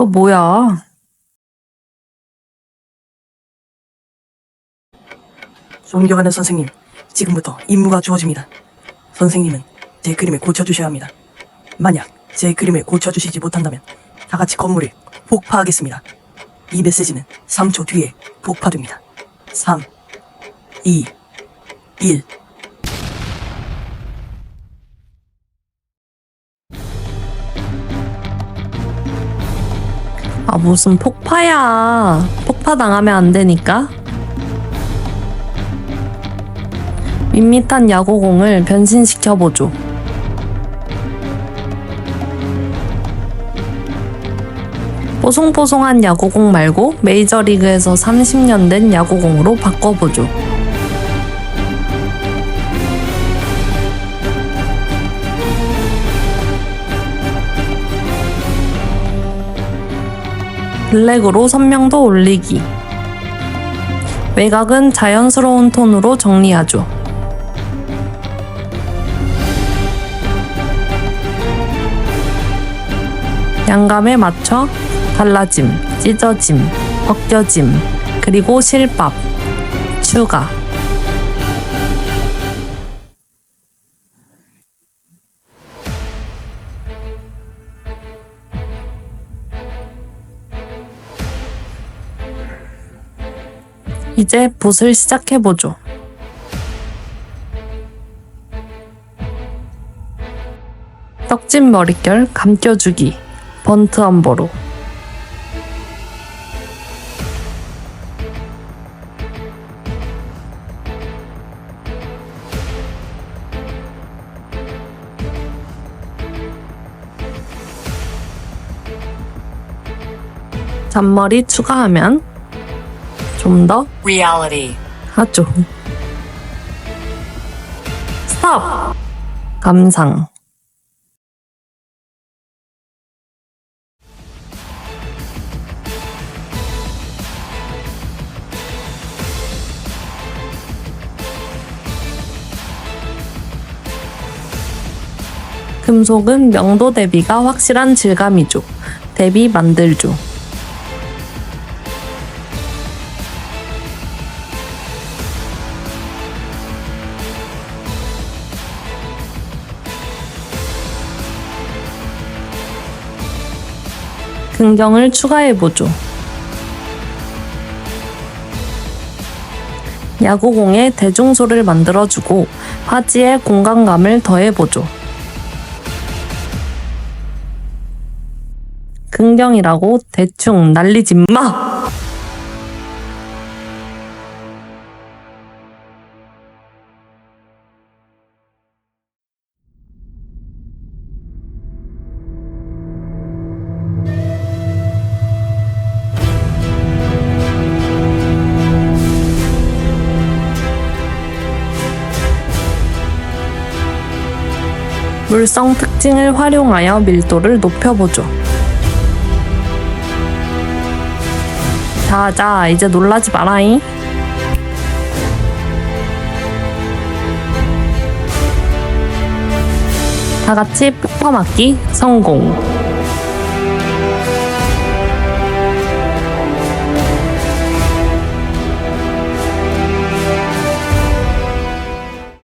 또 뭐야? 존경하는 선생님, 지금부터 임무가 주어집니다. 선생님은 제 그림을 고쳐주셔야 합니다. 만약 제 그림을 고쳐주시지 못한다면 다 같이 건물을 폭파하겠습니다. 이 메시지는 3초 뒤에 폭파됩니다. 3, 2, 1. 무슨 폭파야. 폭파 당하면 안 되니까. 밋밋한 야구공을 변신시켜보죠. 뽀송뽀송한 야구공 말고 메이저리그에서 30년 된 야구공으로 바꿔보죠. 블랙으로 선명도 올리기. 외곽은 자연스러운 톤으로 정리하죠. 양감에 맞춰 갈라짐, 찢어짐, 벗겨짐, 그리고 실밥, 추가. 이제 붓을 시작해보죠. 떡진 머릿결 감겨주기. 번트 엄버로. 잔머리 추가하면 좀 더 reality, 하죠. 스톱! 감상. 금속은 명도 대비가 확실한 질감이죠. 대비 만들죠. 근경을 추가해보죠. 야구공에 대중소를 만들어주고 화지에 공간감을 더해보죠. 근경이라고 대충 날리지 마! 물성 특징을 활용하여 밀도를 높여보죠. 자, 자, 이제 놀라지 마라잉. 다 같이 폭파 맞기 성공.